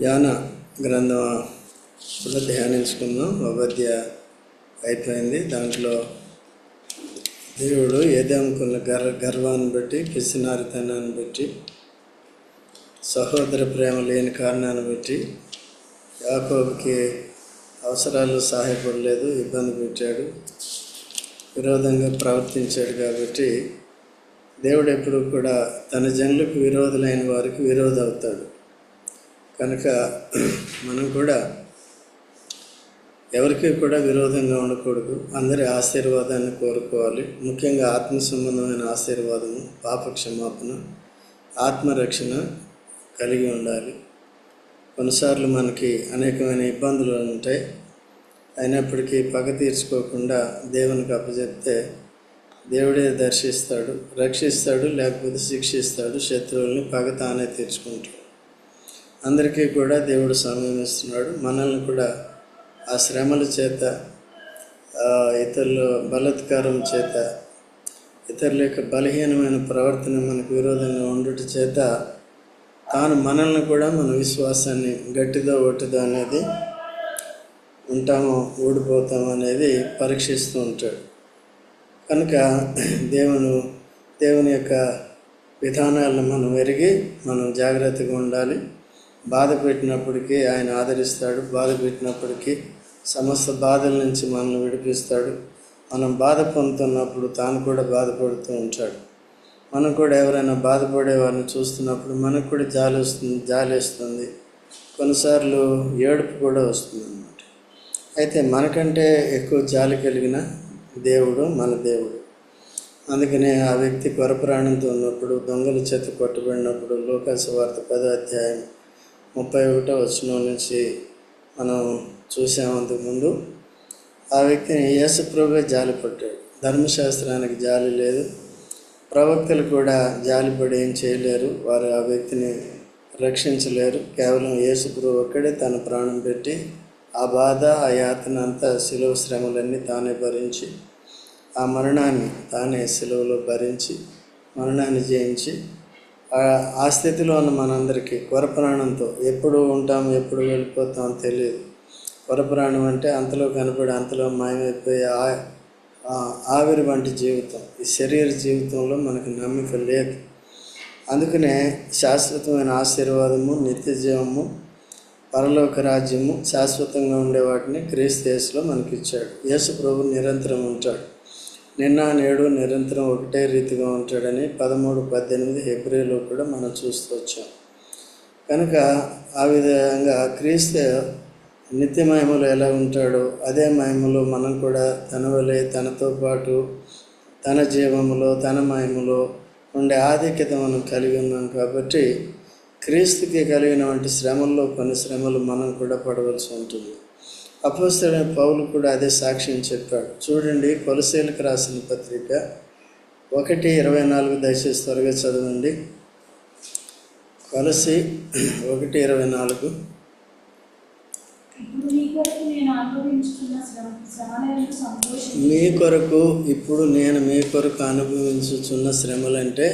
యాన గ్రంథం కూడా ధ్యానించుకుందాం. అభద్య అయిపోయింది. దాంట్లో దేవుడు ఏదేమనుకున్న గర్వ గర్వాన్ని బట్టి పిసినారితనాన్ని బట్టి సహోదర ప్రేమ లేని కారణాన్ని బట్టి యాకోబుకి అవసరాలు సహాయపడలేదు ఇబ్బంది పెట్టాడు విరోధంగా ప్రవర్తించాడు కాబట్టి దేవుడు ఎప్పుడు కూడా తన జనులకు విరోధులైన వారికి విరోధ అవుతాడు. కనుక మనం కూడా ఎవరికి కూడా విరోధంగా ఉండకూడదు. అందరి ఆశీర్వాదాన్ని కోరుకోవాలి. ముఖ్యంగా ఆత్మ సంబంధమైన ఆశీర్వాదము పాప క్షమాపణ ఆత్మరక్షణ కలిగి ఉండాలి. కొన్నిసార్లు మనకి అనేకమైన ఇబ్బందులు ఉంటాయి. అయినప్పటికీ పగ తీర్చుకోకుండా దేవునికి అప్పచెప్తే దేవుడే దర్శిస్తాడు రక్షిస్తాడు లేకపోతే శిక్షిస్తాడు శత్రువుల్ని పగ తానే తీర్చుకుంటాడు. అందరికీ కూడా దేవుడు సమయం ఇస్తున్నాడు. మనల్ని కూడా ఆ శ్రమల చేత ఇతరుల బలత్కారం చేత ఇతరుల యొక్క బలహీనమైన ప్రవర్తన మనకు విరోధంగా ఉండుట చేత తాను మనల్ని కూడా మన విశ్వాసాన్ని గట్టిదో ఒట్టిదో అనేది ఉంటామో ఊడిపోతామో అనేది పరీక్షిస్తూ ఉంటాడు. కనుక దేవుని దేవుని యొక్క విధానాలను మనం ఎరిగి మనం జాగ్రత్తగా ఉండాలి. బాధ పెట్టినప్పటికీ ఆయన ఆదరిస్తాడు. బాధ పెట్టినప్పటికీ సమస్త బాధల నుంచి మనల్ని విడిపిస్తాడు. మనం బాధ పొందుతున్నప్పుడు తాను కూడా బాధపడుతూ ఉంటాడు. మనం కూడా ఎవరైనా బాధపడే వారిని చూస్తున్నప్పుడు మనకు కూడా జాలి వస్తుంది జాలేస్తుంది కొన్నిసార్లు ఏడుపు కూడా వస్తుంది అన్నమాట. అయితే మనకంటే ఎక్కువ జాలి కలిగిన దేవుడు మన దేవుడు. అందుకనే ఆ వ్యక్తి కొరప్రాణంతో ఉన్నప్పుడు దొంగల చేత కొట్టబడినప్పుడు లోకాసు వార్త పదో అధ్యాయం ముప్పై ఒకటో వచనం నుంచి మనం చూసాము అంతకుముందు. ఆ వ్యక్తిని యేసుప్రభువే జాలి పట్టాడు. ధర్మశాస్త్రానికి జాలి లేదు. ప్రవక్తలు కూడా జాలిపడి ఏం చేయలేరు. వారు ఆ వ్యక్తిని రక్షించలేరు. కేవలం యేసుప్రభు ఒక్కడే తన ప్రాణం పెట్టి ఆ బాధ ఆ యాతన అంతా శిలువ శ్రమలన్నీ తానే భరించి ఆ మరణాన్ని తానే శిలువలో భరించి మరణాన్ని జయించి ఆ- ఆ స్థితిలో ఉన్న మనందరికీ కొరప్రాణంతో ఎప్పుడు ఉంటాం ఎప్పుడు వెళ్ళిపోతాం తెలియదు. కొరప్రాణం అంటే అంతలో కనపడి అంతలో మాయమైపోయే ఆ- ఆవిరి వంటి జీవితం. ఈ శరీర జీవితంలో మనకు నమ్మిక లేదు. అందుకనే శాశ్వతమైన ఆశీర్వాదము నిత్య జీవము పరలోక రాజ్యము శాశ్వతంగా ఉండే వాటిని క్రీస్తు యేసులో మనకి ఇచ్చాడు యేసు ప్రభు నిరంతరం ఉంటాడు. నిన్న నేడు నిరంతరం ఒకటే రీతిగా ఉంటాడని పదమూడు పద్దెనిమిది హెబ్రిలో కూడా మనం చూస్తూ వచ్చాం. కనుక ఆ విధంగా క్రీస్తు నిత్య మహిమలో ఎలా ఉంటాడో అదే మహిమలో మనం కూడా తన వలె తనతో పాటు తన జీవములో తన మహిమలో ఉండే ఆధిక్యత మనం కలిగి ఉన్నాం కాబట్టి క్రీస్తుకి కలిగినటువంటి శ్రమల్లో కొన్ని శ్రమలు మనం కూడా పడవలసి ఉంటుంది. అపోస్తలైన పౌలు కూడా అదే సాక్ష్యం చెప్పాడు. చూడండి కొలసేలకు రాసిన పత్రిక ఒకటి ఇరవై నాలుగు దయచేసి త్వరగా చదవండి. కొలసి ఒకటి ఇరవై నాలుగు. మీ కొరకు ఇప్పుడు నేను మీ కొరకు అనుభవించుచున్న శ్రమలంటే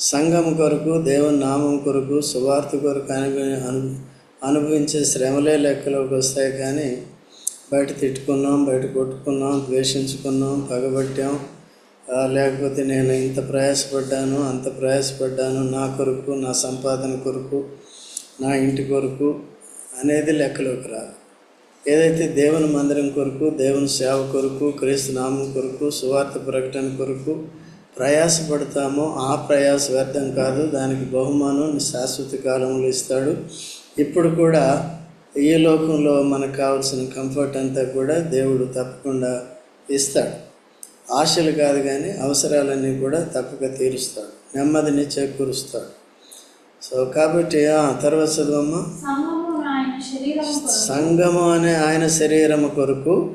సంఘం కొరకు దేవుని నామం కొరకు సువార్త కొరకు అనుభవి అను అనుభవించే శ్రమలే లెక్కలోకి వస్తాయి కానీ బయట తిట్టుకున్నాం బయట కొట్టుకున్నాం ద్వేషించుకున్నాం పగబట్టాం. లేకపోతే నేను ఇంత ప్రయాసపడ్డాను అంత ప్రయాసపడ్డాను నా కొరకు నా సంపాదన కొరకు నా ఇంటి కొరకు అనేది లెక్కలోకి రాదు. ఏదైతే దేవుని మందిరం కొరకు దేవుని సేవ కొరకు క్రీస్తు నామం కొరకు సువార్త ప్రకటన కొరకు ప్రయాసపడతామో ఆ ప్రయాస వ్యర్థం కాదు. దానికి బహుమానం శాశ్వత కాలంలో ఇస్తాడు. ఇప్పుడు కూడా ఈ లోకంలో మనకు కావాల్సిన కంఫర్ట్ అంతా కూడా దేవుడు తప్పకుండా ఇస్తాడు. ఆశలు కాదు కానీ అవసరాలన్నీ కూడా తప్పక తీరుస్తాడు. నెమ్మదిని చేకూరుస్తాడు. సో కాబట్టి తర్వాత చదవమ్మా. సంగము అనే ఆయన శరీరము కొరకు.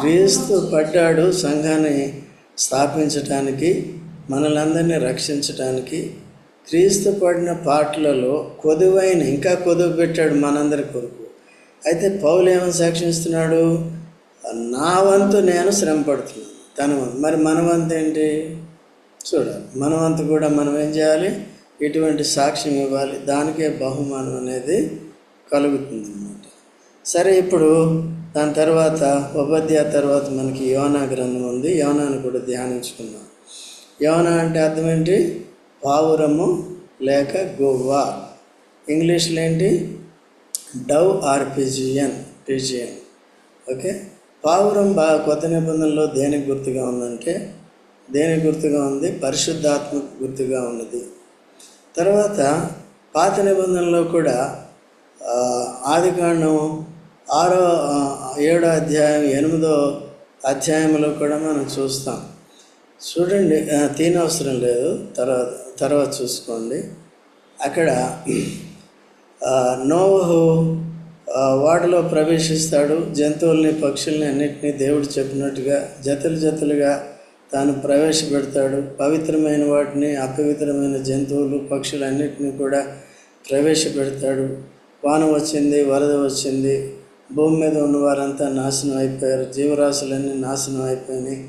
క్రీస్తు పడ్డాడు సంఘాన్ని స్థాపించటానికి మనలందరినీ రక్షించటానికి క్రీస్తు పడిన పాటలలో కొదువైన ఇంకా కొదువు పెట్టాడు మనందరి కొరకు. అయితే పౌలు ఏమని సాక్షిస్తున్నాడు? నా వంతు నేను శ్రమ పడుతున్నాను తన వంతు. మరి మన వంతు ఏంటి? చూడాలి మన వంతు కూడా మనం ఏం చేయాలి? ఇటువంటి సాక్ష్యం ఇవ్వాలి. దానికే బహుమానం అనేది కలుగుతుంది అన్నమాట సరే ఇప్పుడు దాని తర్వాత ఉపధ్యాయ తర్వాత మనకి యోనా గ్రంథం ఉంది. యోనాను కూడా ధ్యానించుకున్నాం యోనా అంటే అర్థం ఏంటి? పావురము లేక గోవా. ఇంగ్లీష్లో ఏంటి? Dove or pigeon pigeon. Okay? పావురం బాగా కొత్త నిబంధనలో దేనికి గుర్తుగా ఉందంటే దేనికి గుర్తుగా ఉంది? పరిశుద్ధాత్మకు గుర్తుగా ఉన్నది. తర్వాత పాత నిబంధనలో కూడా ఆదికాండం ఆరో ఏడో అధ్యాయం ఎనిమిదో అధ్యాయంలో కూడా మనం చూస్తాం. చూడండి ఆ, తీనవసరం లేదు. తర్వాత తర్వాత చూసుకోండి. అక్కడ నోవహు వాటిలో ప్రవేశిస్తాడు. జంతువుల్ని పక్షుల్ని అన్నిటినీ దేవుడు చెప్పినట్టుగా జతలు జతలుగా తాను ప్రవేశపెడతాడు. పవిత్రమైన వాటిని అపవిత్రమైన జంతువులు పక్షులు అన్నిటినీ కూడా ప్రవేశపెడతాడు. వాన వచ్చింది వరద వచ్చింది. భూమి మీద ఉన్న వారంతా నాశనం అయిపోయారు. జీవరాశులన్నీ నాశనం అయిపోయినాయి.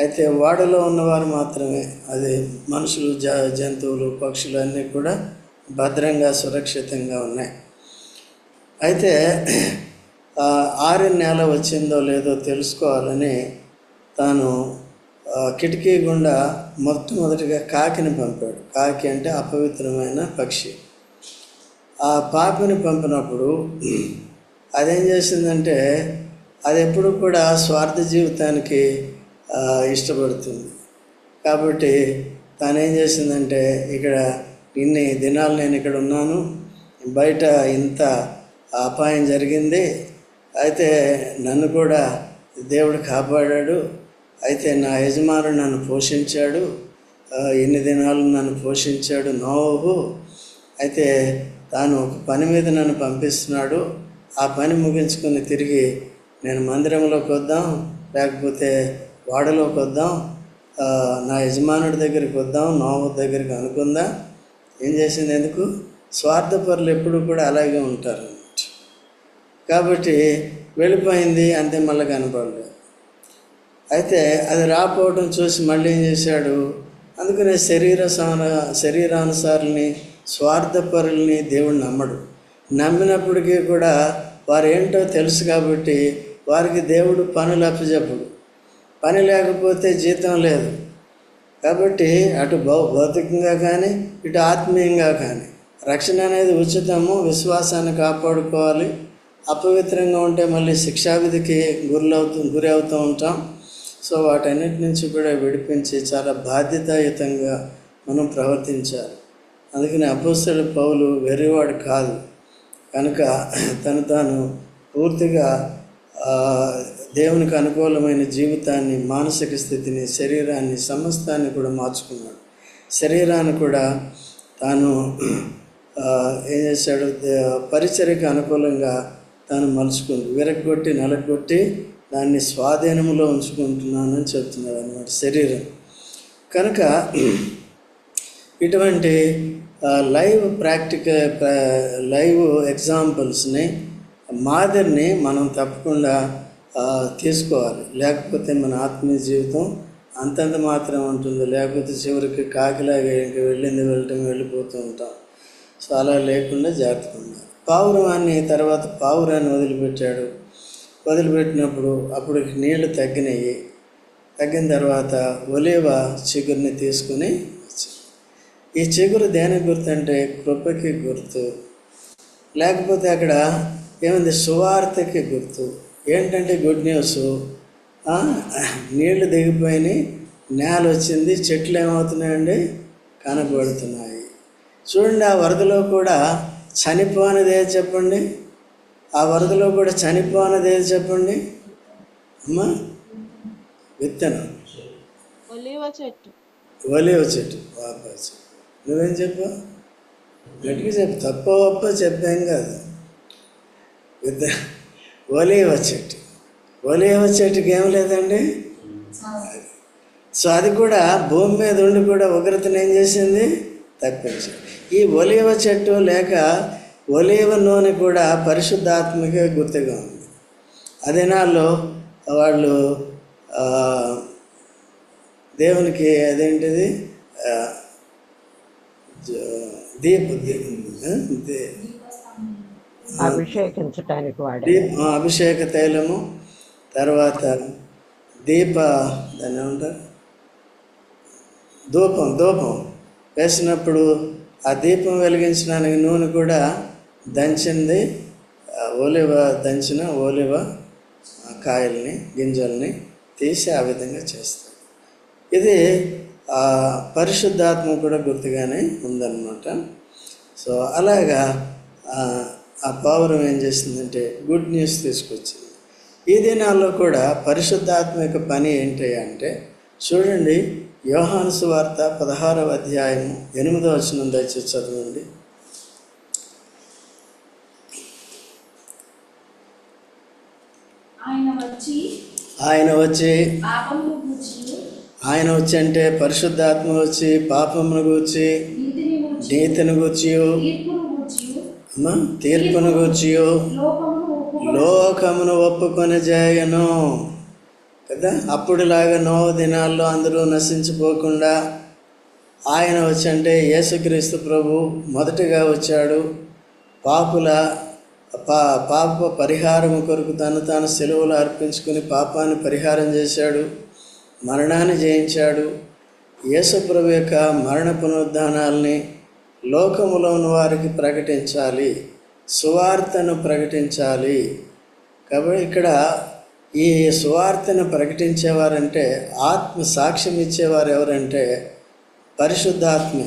అయితే వాడలో ఉన్నవారు మాత్రమే. అది మనుషులు జ జంతువులు పక్షులు అన్నీ కూడా భద్రంగా సురక్షితంగా ఉన్నాయి. అయితే ఆ, ఆరిన నేల వచ్చిందో లేదో తెలుసుకోవాలని తాను కిటికీ గుండా మొట్టమొదటిగా కాకిని పంపాడు. కాకి అంటే అపవిత్రమైన పక్షి. ఆ పాపిని పంపినప్పుడు అదేం చేసిందంటే అది ఎప్పుడు కూడా స్వార్థ జీవితానికి ఇష్టపడుతుంది. కాబట్టి తాను ఏం చేసిందంటే ఇక్కడ ఇన్ని దినాలు నేను ఇక్కడ ఉన్నాను బయట ఇంత అపాయం జరిగింది అయితే నన్ను కూడా దేవుడు కాపాడాడు అయితే నా యజమానుడు నన్ను పోషించాడు ఎన్ని దినాలు నన్ను పోషించాడు నోవు అయితే తాను ఒక పని మీద నన్ను పంపిస్తున్నాడు ఆ పని ముగించుకొని తిరిగి నేను మందిరంలోకి వద్దాం లేకపోతే వాడలోకి వద్దాం. నా యజమానుడి దగ్గరికి వద్దాం నోవు దగ్గరికి అనుకుందాం. ఏం చేసింది ఎందుకు? స్వార్థపరులు ఎప్పుడు కూడా అలాగే ఉంటారు కాబట్టి వెళ్ళిపోయింది అంతే మళ్ళీ కనపడలేదు అయితే అది రాపోవడం చూసి మళ్ళీ ఏం చేశాడు? అందుకనే శరీర సాన శరీరానుసారుల్ని స్వార్థపరుల్ని దేవుడు నమ్మడు. నమ్మినప్పటికీ కూడా వారు ఏంటో తెలుసు కాబట్టి వారికి దేవుడు పనులు అప్పచెప్పడు. పని లేకపోతే జీతం లేదు. కాబట్టి అటు భౌ భౌతికంగా కానీ ఇటు ఆత్మీయంగా కానీ రక్షణ అనేది ఉచితము విశ్వాసాన్ని కాపాడుకోవాలి. అపవిత్రంగా ఉంటే మళ్ళీ శిక్షావిధికి గురవుతూ గురి అవుతూ ఉంటాం. సో వాటన్నిటి నుంచి కూడా విడిపించి చాలా బాధ్యతాయుతంగా మనం ప్రవర్తించాలి. అందుకని అపోస్తల పౌలు వెర్రివాడు కాదు. కనుక తను తాను పూర్తిగా దేవునికి అనుకూలమైన జీవితాన్ని మానసిక స్థితిని శరీరాన్ని సమస్తాన్ని కూడా మార్చుకున్నాడు. శరీరాన్ని కూడా తాను ఏం చేశాడు? పరిచర్యకు అనుకూలంగా తాను మలుచుకుంది. విరగొట్టి నలగొట్టి దాన్ని స్వాధీనంలో ఉంచుకుంటున్నానని చెప్తున్నాడు అనమాట శరీరం. కనుక ఇటువంటి లైవ్ ప్రాక్టికల్ లైవ్ ఎగ్జాంపుల్స్ని మాదిరిని మనం తప్పకుండా తీసుకోవాలి. లేకపోతే మన ఆత్మీయ జీవితం అంతంత మాత్రం ఉంటుంది. లేకపోతే చివరికి కాకిలాగా ఇంక వెళ్ళింది వెళ్ళటం వెళ్ళిపోతూ ఉంటాం. సో అలా లేకుండా జాగ్రత్తగా ఉండాలి. పావురాన్ని తర్వాత పావురాన్ని వదిలిపెట్టాడు. వదిలిపెట్టినప్పుడు అప్పుడు నీళ్ళు తగ్గినాయి. తగ్గిన తర్వాత ఒలేవ చిగురిని తీసుకుని ఈ చిగురు దేనికి గుర్తు అంటే కృపకి గుర్తు. లేకపోతే అక్కడ ఏముంది? సువార్తకి గుర్తు. ఏంటంటే గుడ్ న్యూస్ నీళ్ళు దిగిపోయినాయి నేల వచ్చింది చెట్లు ఏమవుతున్నాయండి? కనబడుతున్నాయి. చూడండి ఆ వరదలో కూడా చనిపోనిది ఏది చెప్పండి? ఆ వరదలో కూడా చనిపోనిది ఏది చెప్పండి? అమ్మా విత్తనం. ఒలివ చెట్టు. ఒలివ చెట్టు. నువ్వేం చెప్పావు? గట్టిగా చెప్పు. తప్ప ఒప్ప చెప్పాం కాదు. విద్ద ఒలేవ చెట్టు ఒలేవ చెట్టుకి ఏం లేదండి? సో అది కూడా భూమి మీద ఉండి కూడా ఉగ్రతను ఏం చేసింది? తప్పించింది. ఈ ఒలివ చెట్టు లేక ఒలివ నూనె కూడా పరిశుద్ధాత్మక గుర్తుగా ఉంది. అదే దినాల్లో వాళ్ళు దేవునికి అదేంటిది? దీప అభిషేకించడానికి వాడే అభిషేక తైలము తర్వాత దీప దాన్ని ఏమంటారు? ధూపం ధూపం. వేసినప్పుడు ఆ దీపం వెలిగించడానికి నూనె కూడా దంచింది. ఓలివ దంచిన ఓలివ కాయల్ని గింజల్ని తీసి ఆ విధంగా చేస్తాం ఇది ఆ, పరిశుద్ధాత్మ కూడా గుర్తుగానే ఉందన్నమాట. సో అలాగా ఆ, పావురం ఏం చేసిందంటే గుడ్ న్యూస్ తీసుకొచ్చింది. ఈ దినాల్లో కూడా పరిశుద్ధాత్మ యొక్క పని ఏంటి అంటే చూడండి యోహాను సువార్త పదహారవ అధ్యాయం ఎనిమిదవ వచనం దయచేసి చదవండి. ఆయన వచ్చి ఆయన వచ్చి అంటే పరిశుద్ధాత్మ వచ్చి పాపమును గూర్చి నీతిని గూర్చి నీతిని గూర్చి తీర్పును గూర్చి అమ్మా, తీర్పును గూర్చియో లోకమును ఒప్పుకొని లోకమును చేయను కదా? అప్పుడులాగా నో దినాల్లో అందరూ నశించిపోకుండా ఆయన వచ్చంటే యేసుక్రీస్తు ప్రభు మొదటిగా వచ్చాడు. పాపుల పా పాప పరిహారము కొరకు తను తాను సెలవులు అర్పించుకుని పాపాన్ని పరిహారం చేశాడు. మరణాన్ని జయించాడు. యేసుప్రభు యొక్క మరణ పునరుద్ధానాల్ని లోకములోని వారికి ప్రకటించాలి సువార్తను ప్రకటించాలి. కాబట్టి ఇక్కడ ఈ సువార్తను ప్రకటించేవారంటే ఆత్మ సాక్ష్యం ఇచ్చేవారు ఎవరంటే పరిశుద్ధాత్మ.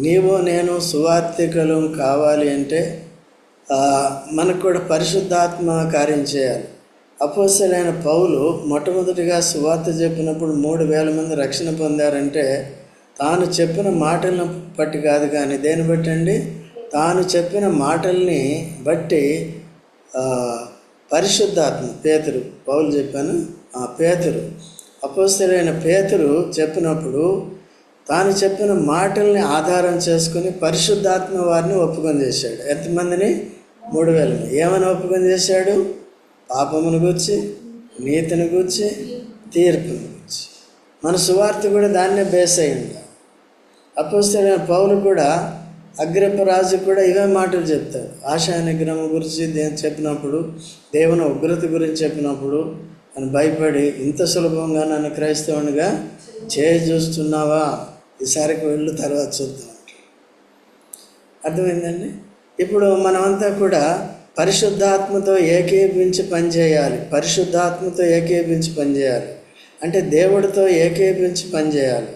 నీవు నేను సువార్థికులు కావాలి అంటే మనకు కూడా పరిశుద్ధాత్మ కార్యం చేయాలి. అపోసలైన పౌలు మొట్టమొదటిగా సువార్త చెప్పినప్పుడు మూడు వేల మంది రక్షణ పొందారంటే తాను చెప్పిన మాటలను బట్టి కాదు కానీ దేని బట్టి అండి? తాను చెప్పిన మాటల్ని బట్టి పరిశుద్ధాత్మ పేతురు పౌలు చెప్పాను ఆ పేతురు అపోస్తులైన పేతురు చెప్పినప్పుడు తాను చెప్పిన మాటల్ని ఆధారం చేసుకుని పరిశుద్ధాత్మ వారిని ఒప్పుకొని చేశాడు. ఎంతమందిని? మూడు వేలని. ఏమని ఒప్పుకొని చేశాడు? పాపమును గూర్చి నీతిని గూర్చి తీర్పును గూర్చి. మన సువార్త కూడా దాన్నే బేస్ అయింది ఉండాలి పౌలు కూడా అగ్రపరాజు కూడా ఇవే మాటలు చెప్తారు. ఆశా నిగ్రహం గురించి చెప్పినప్పుడు దేవుని ఉగ్రత గురించి చెప్పినప్పుడు అని భయపడి ఇంత సులభంగా నన్ను క్రైస్తవునిగా చేయి చూస్తున్నావా ఈసారికి వెళ్ళు తర్వాత చూద్దాం అర్థమైందండి? ఇప్పుడు మనమంతా కూడా పరిశుద్ధాత్మతో ఏకీభించి పనిచేయాలి. పరిశుద్ధాత్మతో ఏకీభించి పనిచేయాలి. అంటే దేవుడితో ఏకీభించి పనిచేయాలి.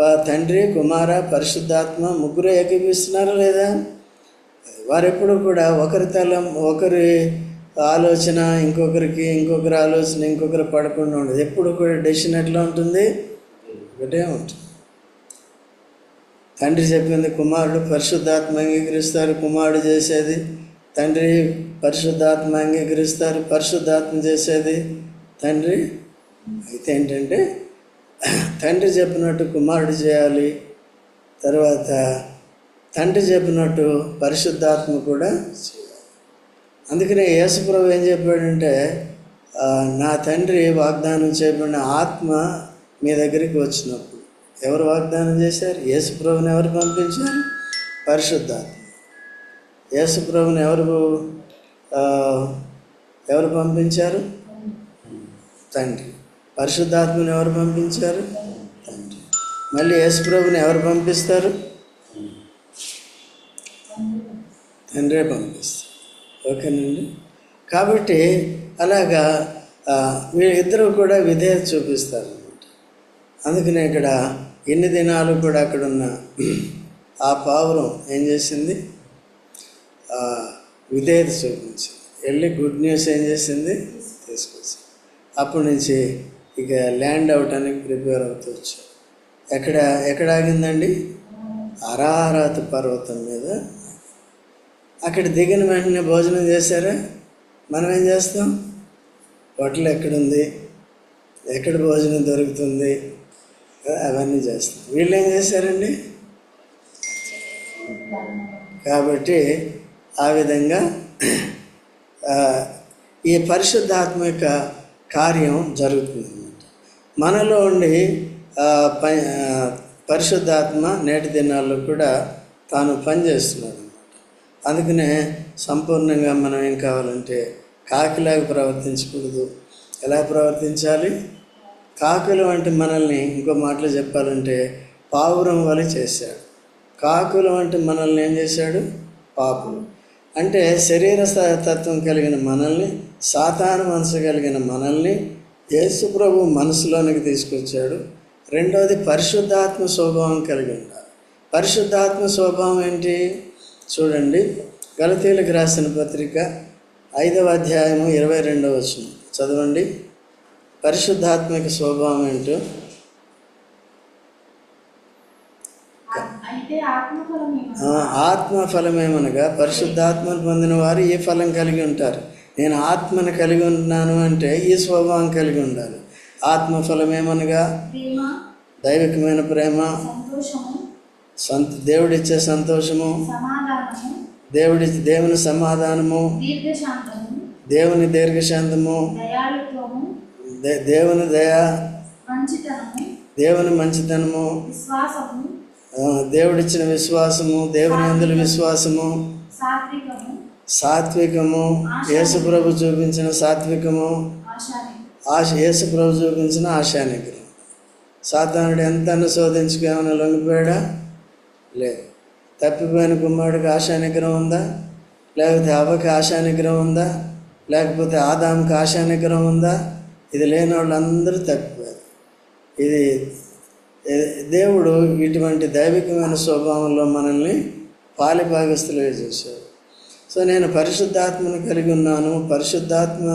తండ్రి కుమార పరిశుద్ధాత్మ ముగ్గురు ఏకీభిస్తున్నారా లేదా? వారెప్పుడు కూడా ఒకరి తలం ఒకరి ఆలోచన ఇంకొకరికి ఇంకొకరి ఆలోచన ఇంకొకరు పడకుండా ఉండదు. ఎప్పుడు కూడా డెసిషన్ ఎట్లా ఉంటుంది? ఒకటే ఉంటుంది. తండ్రి చెప్పింది కుమారుడు పరిశుద్ధాత్మ అంగీకరిస్తారు కుమారుడు చేసేది తండ్రి పరిశుద్ధాత్మ అంగీకరిస్తారు పరిశుద్ధాత్మ చేసేది తండ్రి. అయితే ఏంటంటే తండ్రి చెప్పినట్టు కుమారుడు చేయాలి. తర్వాత తండ్రి చెప్పినట్టు పరిశుద్ధాత్మ కూడా చేయాలి. అందుకనే యేసుప్రభు ఏం చెప్పాడంటే నా తండ్రి వాగ్దానం చేయబడిన ఆత్మ మీ దగ్గరికి వచ్చినప్పుడు. ఎవరు వాగ్దానం చేశారు? యేసుప్రభుని ఎవరు పంపించారు? పరిశుద్ధాత్మ. యేసుప్రభుని ఎవరు ఎవరు పంపించారు? తండ్రి. పరిశుద్ధాత్మని ఎవరు పంపించారు? తండ్రి మళ్ళీ యేసుప్రభుని ఎవరు పంపిస్తారు? తండ్రే పంపిస్తారు. ఓకేనండి? కాబట్టి అలాగా వీళ్ళిద్దరూ కూడా విధేయత చూపిస్తారు అందుకనే ఇక్కడ ఎన్ని దినాలు కూడా అక్కడ ఉన్న ఆ పావురం ఏం చేసింది? విధేయత చూపించింది. వెళ్ళి గుడ్ న్యూస్ ఏం చేసింది? తీసుకొచ్చింది. అప్పటి నుంచి ఇక ల్యాండ్ అవటానికి ప్రిపేర్ అవుతూ వచ్చారు ఎక్కడ ఎక్కడ ఆగిందండి? అరారాత పర్వతం మీద. అక్కడ దిగిన వెంటనే భోజనం చేశారా? మనం ఏం చేస్తాం? హోటల్ ఎక్కడుంది? ఎక్కడ భోజనం దొరుకుతుంది? అవన్నీ చేస్తాం. వీళ్ళు ఏం చేశారండి? కాబట్టి ఆ విధంగా ఈ పరిశుద్ధాత్మ యొక్క కార్యం జరుగుతుంది. మనలో ఉండి పరిశుద్ధాత్మ నేటి దినాల్లో కూడా తాను పనిచేస్తున్నాడు. అనమాట అందుకనే సంపూర్ణంగా మనం ఏం కావాలంటే కాకిలాగా ప్రవర్తించకూడదు. ఎలా ప్రవర్తించాలి? కాకులు వంటి మనల్ని ఇంకో మాటలు చెప్పాలంటే పావురం వలె చేశాడు. కాకులు వంటి మనల్ని ఏం చేశాడు? పాపులు. అంటే శరీర తత్వం కలిగిన మనల్ని సాతాను మనసు కలిగిన మనల్ని యేసు ప్రభు మనసులోనికి తీసుకొచ్చాడు. రెండవది పరిశుద్ధాత్మ స్వభావం కలిగి ఉండాలి. పరిశుద్ధాత్మ స్వభావం ఏంటి? చూడండి. గలతీలకు రాసిన పత్రిక ఐదవ అధ్యాయము ఇరవై రెండవ వచనం. చదవండి. పరిశుద్ధాత్మక స్వభావం ఏంటో? ఆ- అయితే ఆత్మఫలం ఏమనగా ఆ, ఆత్మ ఫలమేమనగా పరిశుద్ధాత్మను పొందిన వారు ఈ ఫలం కలిగి ఉంటారు? నేను ఆత్మను కలిగి ఉన్నాను అంటే ఈ స్వభావం కలిగి ఉండాలి. ఆత్మ ఫలమేమనగా? దైవికమైన ప్రేమ సంత దేవుడిచ్చే సంతోషము దేవుడి దేవుని సమాధానము దేవుని దీర్ఘశాంతము దేవుని దయ దేవుని మంచితనము దేవుడిచ్చిన విశ్వాసము దేవుని అందుల విశ్వాసము సాత్వికము యేసుప్రభు చూపించిన సాత్వికము ఆశ యేసుప్రభు చూపించిన ఆశానిగ్రహం సాతానుడు ఎంత శోధించుకు ఏమైనా లొంగిపోయాడా? లేదు. తప్పిపోయిన కుమారుడికి ఆశానిగ్రహం ఉందా? లేకపోతే అవ్వకి ఆశానిగ్రహం ఉందా? లేకపోతే ఆదాంకి ఆశానిగ్రహం ఉందా? ఇది లేని వాళ్ళందరూ తప్పిపోయారు. ఇది దేవుడు ఇటువంటి దైవికమైన స్వభావంలో మనల్ని పాలిభాగస్తులుగా చేశాడు. సో నేను పరిశుద్ధాత్మను కలిగి ఉన్నాను పరిశుద్ధాత్మ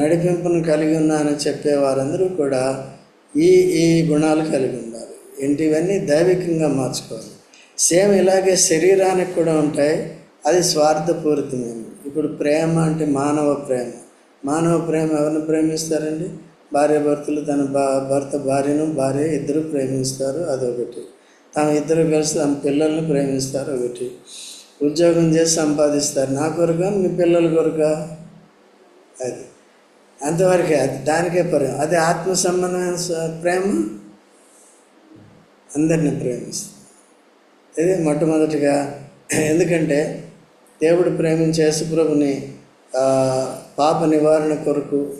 నడిపింపును కలిగి ఉన్నానని చెప్పే వారందరూ కూడా ఈ ఈ గుణాలు కలిగి ఉండాలి. ఇంటివన్నీ దైవికంగా మార్చుకోవాలి. సేమ్ ఇలాగే శరీరానికి కూడా ఉంటాయి. అది స్వార్థపూరితమైనది ఇప్పుడు ప్రేమ అంటే మానవ ప్రేమ. మానవ ప్రేమ ఎవరిని ప్రేమిస్తారండి? భార్య భర్తలు తన భా భర్త భార్యను భార్య ఇద్దరు ప్రేమిస్తారు అదొకటి. తమ ఇద్దరు కలిసి తమ పిల్లల్ని ప్రేమిస్తారు ఒకటి. ఉద్యోగం చేసి సంపాదిస్తారు. నా కొరక మీ పిల్లల కొరక. అది. అంతవరకే అది దానికే పరిమ అది ఆత్మ సంబంధమైన ప్రేమ అందరిని ప్రేమిస్తుంది. ఇది మొట్టమొదటిగా. ఎందుకంటే దేవుడు ప్రేమించే యేసుప్రభుని పాప నివారణ కొరకు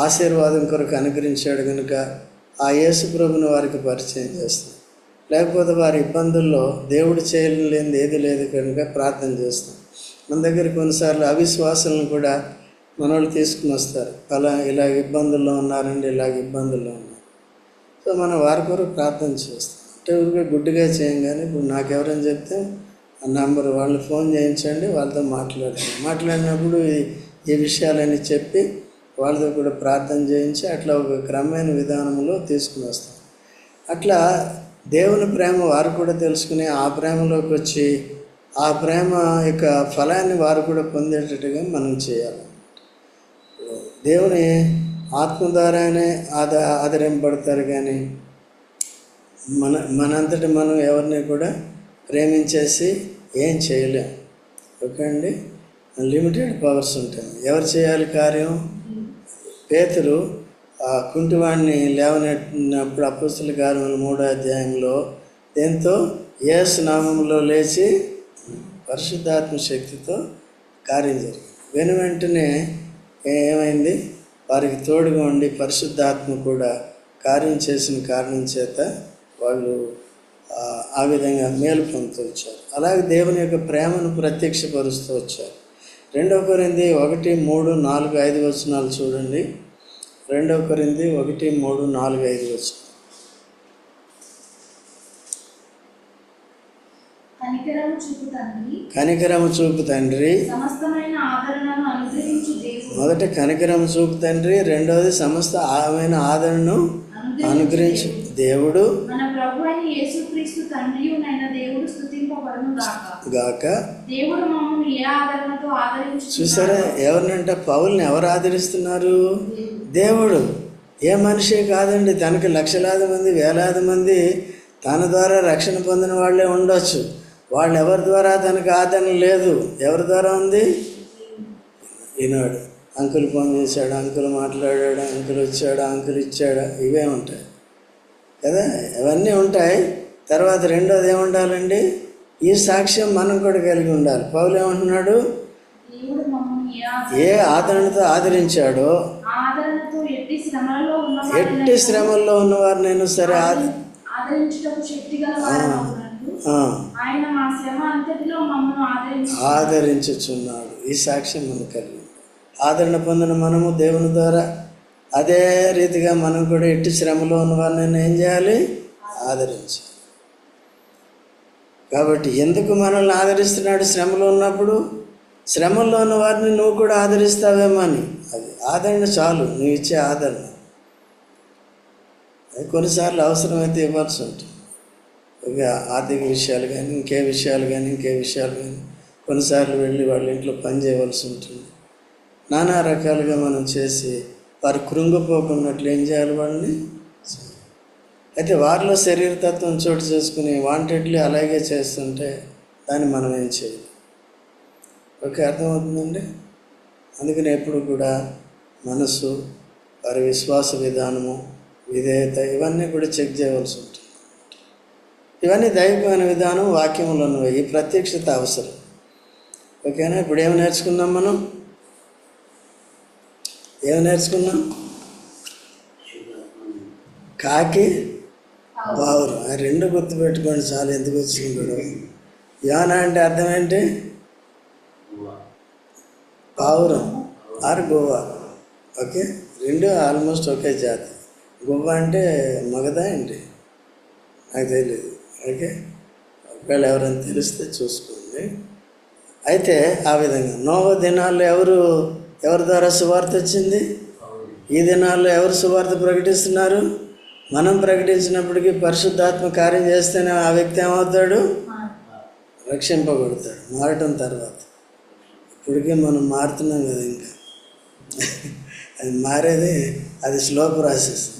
ఆశీర్వాదం కొరకు అనుగ్రహించాడు కనుక ఆ యేసుప్రభుని వారికి పరిచయం చేస్తాం. లేకపోతే వారి ఇబ్బందుల్లో దేవుడు చేయలేనిది ఏది లేదు కనుక ప్రార్థన చేస్తాం. మన దగ్గర కొన్నిసార్లు అవిశ్వాసాలను కూడా మనోళ్ళు తీసుకుని వస్తారు. అలా ఇలాగ ఇబ్బందుల్లో ఉన్నారండి ఇలాగ ఇబ్బందుల్లో ఉన్నారు. సో మనం వారి కొరకు ప్రార్థన చేస్తాం. అంటే ఊరికే గుడ్డుగా చేయం కానీ ఇప్పుడు నాకెవరని చెప్తే ఆ నంబర్ వాళ్ళు ఫోన్ చేయించండి వాళ్ళతో మాట్లాడతాం. మాట్లాడినప్పుడు ఈ- ఈ విషయాలన్నీ చెప్పి వాళ్ళతో కూడా ప్రార్థన చేయించి అట్లా ఒక క్రమమైన విధానంలో తీసుకుని వస్తాం. అట్లా దేవుని ప్రేమ వారు కూడా తెలుసుకుని ఆ ప్రేమలోకి వచ్చి ఆ ప్రేమ యొక్క ఫలాన్ని వారు కూడా పొందేటట్టుగా మనం చేయాలి. దేవుని ఆత్మ ద్వారానే ఆద ఆదరింపడతారు కానీ మన మనంతటి మనం ఎవరిని కూడా ప్రేమించేసి ఏం చేయలేం. ఓకే అండి? లిమిటెడ్ పవర్స్ ఉంటాయి. ఎవరు చేయాలి కార్యం? పేతురు ఆ కుంటివాడిని లేవనెట్టినప్పుడు అపస్తుల కార్యములు మూడో అధ్యాయంలో ఎంతో యేసు నామంలో లేచి పరిశుద్ధాత్మ శక్తితో కార్యం జరిగింది. వెను వెంటనే ఏమైంది? వారికి తోడుగా ఉండి పరిశుద్ధాత్మ కూడా కార్యం చేసిన కారణం చేత వాళ్ళు ఆ, విధంగా మేలు పొందుతూ వచ్చారు. అలాగే దేవుని యొక్క ప్రేమను ప్రత్యక్షపరుస్తూ వచ్చారు. రెండవ కొరింది ఒకటి మూడు నాలుగు ఐదు వచనాలు చూడండి. రెండవ కొరింది ఒకటి మూడు నాలుగు ఐదు వచనాలు కనికరము చూపు తండ్రి. మొదట కనికరము చూపు తండ్రి రెండవది సమస్త ఆమెన ఆదరణను అనుగ్రహించు దేవుడు. గాక. చూసారా ఎవరినంటే పౌల్ని ఎవరు ఆదరిస్తున్నారు? దేవుడు ఏ మనిషి కాదండి. తనకి లక్షలాది మంది వేలాది మంది తన ద్వారా రక్షణ పొందిన వాళ్ళే ఉండొచ్చు. వాళ్ళు ఎవరి ద్వారా తనకు ఆదరణ లేదు. ఎవరి ద్వారా ఉంది? ఈనాడు అంకుల్ ఫోన్ చేశాడు అంకుల్ మాట్లాడాడు అంకుల్ వచ్చాడు అంకుల్ ఇచ్చాడు. ఇవే ఉంటాయి. కదా? ఇవన్నీ ఉంటాయి. తర్వాత రెండోది ఏముండాలండి? ఈ సాక్ష్యం మనం కూడా కలిగి ఉండాలి. పౌలు ఏమంటున్నాడు? ఏ ఆదరణతో ఆదరించాడో ఎట్టి శ్రమలలో ఉన్న ఎట్టి శ్రమల్లో ఉన్నవారినైనా సరే ఆది ఆదరించుచున్నాడు. ఈ సాక్ష్యం మనం కలిగి. ఆదరణ పొందిన మనము దేవుని ద్వారా అదే రీతిగా మనం కూడా ఎట్టి శ్రమలో ఉన్న వారిని ఏం చేయాలి? ఆదరించాలి. కాబట్టి ఎందుకు మనల్ని ఆదరిస్తున్నాడు శ్రమలో ఉన్నప్పుడు? శ్రమల్లో ఉన్న వారిని నువ్వు కూడా ఆదరిస్తావేమో అని. అది ఆదరణ చాలు నువ్వు ఇచ్చే ఆదరణ. అది కొన్నిసార్లు అవసరమైతే ఇవ్వాల్సి ఉంటుంది. ఇక ఆర్థిక విషయాలు కానీ ఇంకే విషయాలు కానీ ఇంకే విషయాలు కానీ కొన్నిసార్లు వెళ్ళి వాళ్ళ ఇంట్లో పని చేయవలసి ఉంటుంది. నానా రకాలుగా మనం చేసి వారు కృంగిపోకున్నట్లు ఏం చేయాలి వాళ్ళని? అయితే వారిలో శరీరతత్వం చోటు చేసుకుని వాంటెడ్లీ అలాగే చేస్తుంటే దాన్ని మనం ఏం చేయాలి. ఓకే అర్థమవుతుందండి? అందుకని ఎప్పుడు కూడా మనసు వారి విశ్వాస విధానము విధేయత ఇవన్నీ కూడా చెక్ చేయవలసి ఉంటుంది. ఇవన్నీ దైవికమైన విధానం వాక్యంలో ఉన్నవి ఈ ప్రత్యక్షత అవసరం. ఓకేనా? ఇప్పుడు ఏమి నేర్చుకున్నాం మనం? ఏమి నేర్చుకున్నాం? కాకి పావురం. ఆ రెండు గుర్తుపెట్టుకోండి చాలు ఎందుకు వచ్చింది. కూడా యోన అంటే అర్థం ఏంటి? పావురం ఆర్ గోవా. ఓకే? రెండు ఆల్మోస్ట్ ఒకే జాతి. గోవా అంటే మగదా ఏంటి? నాకు తెలియదు ఓకే? ఒకవేళ ఎవరైనా తెలిస్తే చూసుకోండి. అయితే ఆ విధంగా నోవ దినాల్లో ఎవరు ఎవరి ద్వారా సువార్త వచ్చింది? ఈ దినాల్లో ఎవరు సువార్త ప్రకటిస్తున్నారు? మనం ప్రకటించినప్పటికీ పరిశుద్ధాత్మ కార్యం చేస్తేనే ఆ వ్యక్తి ఏమవుతాడు? రక్షింపబడతాడు. మారటం తర్వాత. ఇప్పటికే మనం మారుతున్నాం కదా ఇంకా. అది మారేది అది స్లో ప్రాసెస్.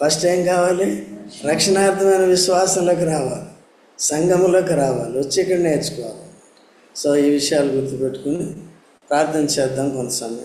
ఫస్ట్ ఏం కావాలి? రక్షణార్థమైన విశ్వాసంలోకి రావాలి. సంఘంలోకి రావాలి. వచ్చి ఇక్కడ నేర్చుకోవాలి. సో ఈ విషయాలు గుర్తుపెట్టుకుని ప్రార్థన చేద్దాం కొంత సమయం.